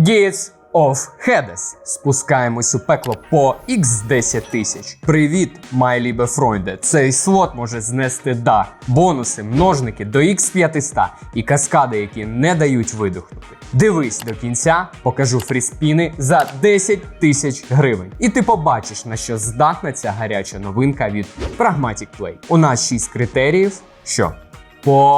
Gates of Hades. Спускаємось у пекло по X10 тисяч. Привіт, май лібе Фройнде. Цей слот може знести дах, бонуси, множники до X500 і каскади, які не дають видохнути. Дивись до кінця, покажу фріспіни за 10 тисяч гривень. І ти побачиш, на що здатна ця гаряча новинка від Pragmatic Play. У нас 6 критеріїв. Що? Поїхали!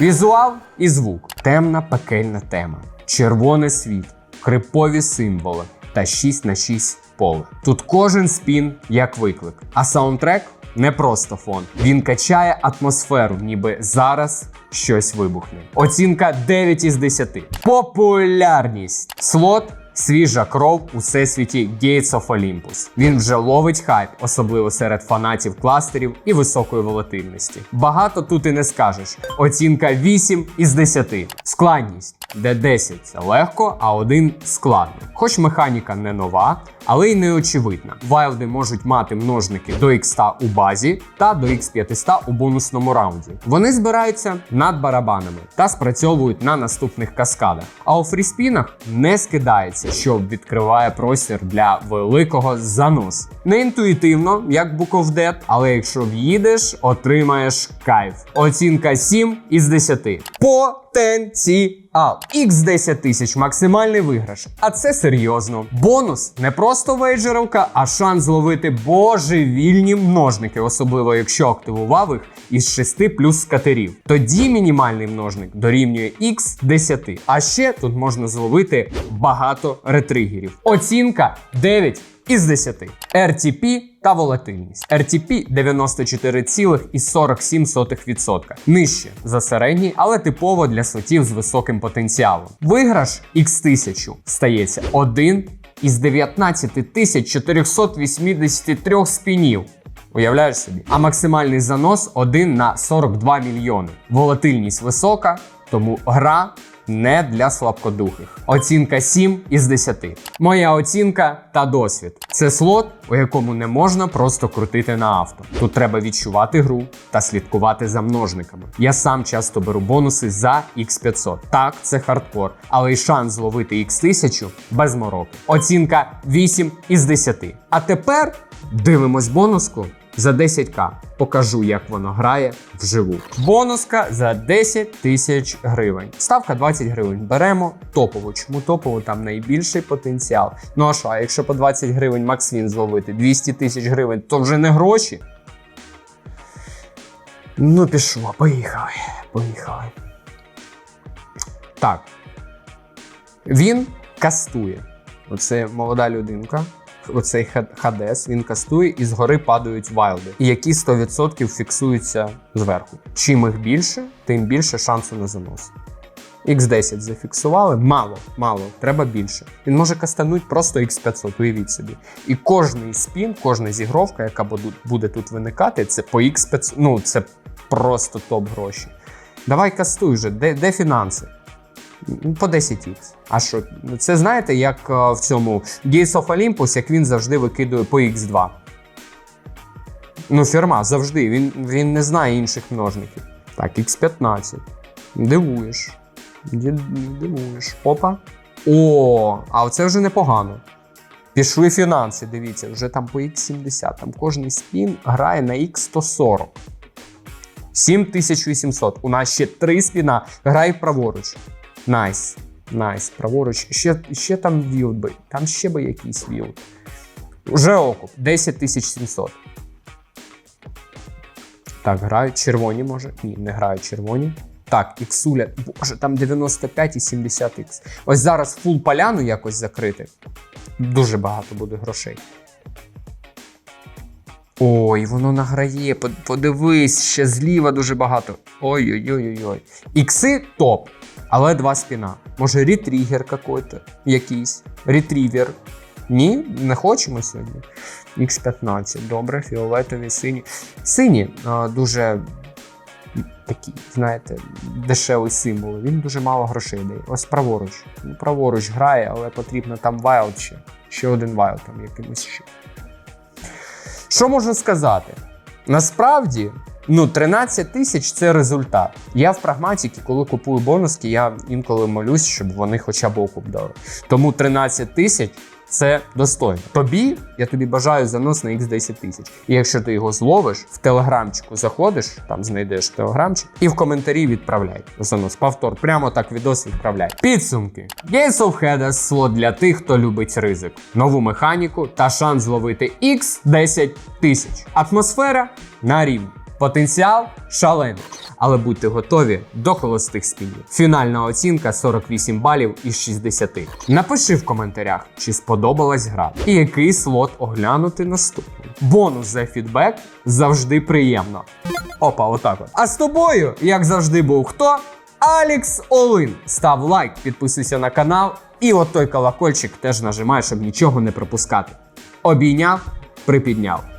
Візуал і звук. Темна пекельна тема. Червоне світ, крипові символи та 6 на 6 поле. Тут кожен спін як виклик. А саундтрек не просто фон. Він качає атмосферу, ніби зараз щось вибухне. Оцінка 9 із 10. Популярність. Слот Свіжа кров у всесвіті Gates of Olympus. Він вже ловить хайп, особливо серед фанатів кластерів і високої волатильності. Багато тут і не скажеш. Оцінка 8 із 10. Складність, де 10 це легко, а 1 складно. Хоч механіка не нова, але й не очевидна. Вайлди можуть мати множники до X100 у базі та до X500 у бонусному раунді. Вони збираються над барабанами та спрацьовують на наступних каскадах. А у фріспінах не скидається, що відкриває простір для великого заносу. Не інтуїтивно, як Dead, але якщо в'їдеш, отримаєш кайф. Оцінка 7 із 10. Потенціал. X10 тисяч максимальний виграш. А це серйозно. Бонус не просто вейджеровка, а шанс зловити божевільні множники, особливо якщо активував їх із 6 плюс скатерів. Тоді мінімальний множник дорівнює X10. А ще тут можна зловити багато ретригерів. Оцінка 9 із 10. RTP та волатильність. RTP 94,47%. Нижче за середній, але типово для слотів з високим потенціалом. Виграш X1000 стається 1 із 19 483 спінів. Уявляєш собі? А максимальний занос 1 на 42 мільйони. Волатильність висока, тому гра не для слабкодухих. Оцінка 7 із 10. Моя оцінка та досвід. Це слот, у якому не можна просто крутити на авто. Тут треба відчувати гру та слідкувати за множниками. Я сам часто беру бонуси за X500. Так, це хардкор, але й шанс зловити X1000 без мороки. Оцінка 8 із 10. А тепер дивимось бонуску за 10к. Покажу, як воно грає вживу. Бонуска за 10 тисяч гривень. Ставка 20 гривень. Беремо топову. Чому топову? Там найбільший потенціал. Ну а що, а якщо по 20 гривень Максвін зловити 200 тисяч гривень, то вже не гроші. Ну, пішло, поїхали. Поїхали. Так. Він кастує. Оце молода людинка. Оцей ха- Хадес, він кастує і згори падають вайлди, які 100% фіксуються зверху. Чим їх більше, тим більше шансу на занос. X10 зафіксували, мало, мало, треба більше. Він може кастануть просто X500, уявіть собі. І кожний спін, кожна зігровка, яка буде тут виникати, це по X500, ну це просто топ гроші. Давай кастуй вже, де, де фінанси? Ну, По 10х. А що? Це знаєте, як е, в цьому Gates of Olympus, як він завжди викидує по X2. Ну, фірма завжди. Він, він не знає інших множників. Так, X15. Дивуєш. Дивуєш. Опа. О, а оце вже непогано. Пішли фінанси, дивіться, вже там по X70. Там кожний спін грає на X140. 7800. У нас ще три спіна. Грає праворуч. Найс. Найс. Праворуч. Ще, ще там вілд би. Там ще би якийсь вілд. Уже окуп. 10700. Так, грають червоні, може? Ні, не грають червоні. Так, іксуля. Боже, там 95 і 70 ікс. Ось зараз фул поляну якось закрити. Дуже багато буде грошей. Ой, воно награє. Подивись, ще зліва дуже багато. Ой-ой-ой-ой. Ікси топ, але два спіна. Може, ретрігер какой-то якийсь. Ретрівер. Ні, не хочемо сьогодні. X15, добре, фіолетові, сині. Сині а, дуже такі, знаєте, дешевий символ. Він дуже мало грошей дає. Ось праворуч. Праворуч грає, але потрібно там вайлд ще. Ще один вайлд там якимось ще. Що можу сказати? Насправді, ну, 13 тисяч це результат. Я в прагматіки, коли купую бонуски, я інколи молюсь, щоб вони хоча б окуп дали. Тому 13 тисяч. Це достойно. Тобі я тобі бажаю занос на x 10 тисяч. І якщо ти його зловиш, в телеграмчику заходиш, там знайдеш телеграмчик, і в коментарі відправляй занос. Повтор, прямо так відос відправляй. Підсумки. Gates of Hades – слот для тих, хто любить ризик, нову механіку та шанс зловити x 10 тисяч. Атмосфера на рівні. Потенціал шалений. Але будьте готові до холостих спінів. Фінальна оцінка 48 балів із 60. Напиши в коментарях, чи сподобалась гра, і який слот оглянути наступний. Бонус за фідбек завжди приємно. Опа, отак от. А з тобою, як завжди, був хто? Алікс Олин. Став лайк, підписуйся на канал, і от той колокольчик теж нажимай, щоб нічого не пропускати. Обійняв, припідняв.